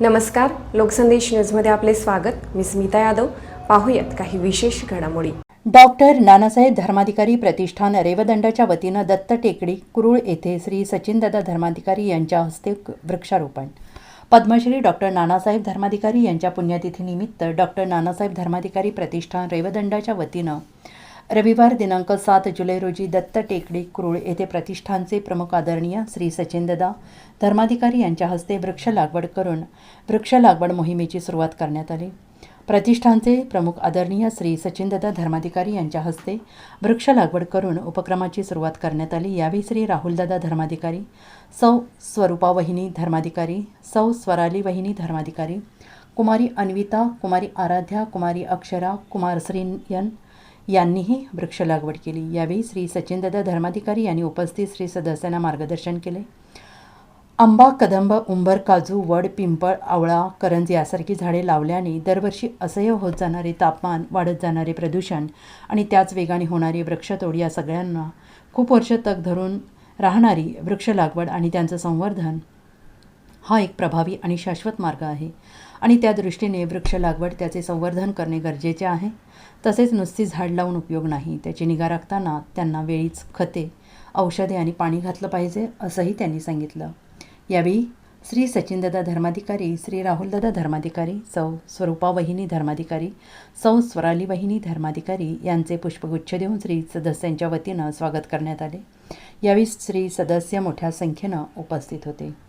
नमस्कार लोकसंदेश न्यूजमध्ये आपले स्वागत. मी स्मिता यादव. पाहूयात काही विशेष घडामोडी. डॉक्टर नानासाहेब धर्माधिकारी प्रतिष्ठान रेवदंडाच्या वतीनं दत्त टेकडी कुरुळ येथे श्री सचिनदादा धर्माधिकारी यांच्या हस्ते वृक्षारोपण. पद्मश्री डॉक्टर नानासाहेब धर्माधिकारी यांच्या पुण्यतिथीनिमित्त डॉक्टर नानासाहेब धर्माधिकारी प्रतिष्ठान रेवदंडाच्या वतीनं रविवार दिनांक सात जुलै रोजी दत्त टेकडी कुरुळ येथे प्रतिष्ठानचे प्रमुख आदरणीय श्री सचिनदादा धर्माधिकारी यांच्या हस्ते वृक्ष लागवड करून वृक्ष लागवड मोहिमेची सुरुवात करण्यात आली. प्रतिष्ठानचे प्रमुख आदरणीय श्री सचिनदादा धर्माधिकारी यांच्या हस्ते वृक्ष लागवड करून उपक्रमाची सुरुवात करण्यात आली. यावेळी श्री राहुलदादा धर्माधिकारी सौ स्वरूपा वहिनी धर्माधिकारी सौ स्वराली वहिनी धर्माधिकारी कुमारी अन्विता कुमारी आराध्या कुमारी अक्षरा कुमार श्रीयन यांनीही वृक्ष लागवड केली. यावेळी श्री सचिनदादा धर्माधिकारी यांनी उपस्थित श्री सदस्यांना मार्गदर्शन केले. आंबा कदंब उंबर काजू वड पिंपळ आवळा करंज यासारखी झाडे लावल्याने दरवर्षी असह्य होत जाणारे तापमान वाढत जाणारे प्रदूषण आणि त्याच वेगाने होणारी वृक्षतोड या सगळ्यांना खूप वर्ष तग धरून राहणारी वृक्ष लागवड आणि त्यांचं संवर्धन हा एक प्रभावी आणि शाश्वत मार्ग आहे. आणि त्या दृष्टीने वृक्ष लागवड त्याचे संवर्धन करणे गरजेचे आहे. तसेच नुसती झाड लावून उपयोग नाही त्याची निगा राखताना त्यांना वेळीच खते औषधे आणि पाणी घातलं पाहिजे असंही त्यांनी सांगितलं. यावेळी श्री सचिनदादा धर्माधिकारी श्री राहुलदादा धर्माधिकारी सौ स्वरूपा वहिनी धर्माधिकारी सौ स्वराली वहिनी धर्माधिकारी यांचे पुष्पगुच्छ देऊन श्री सदस्यांच्या वतीनं स्वागत करण्यात आले. यावेळी श्री सदस्य मोठ्या संख्येनं उपस्थित होते.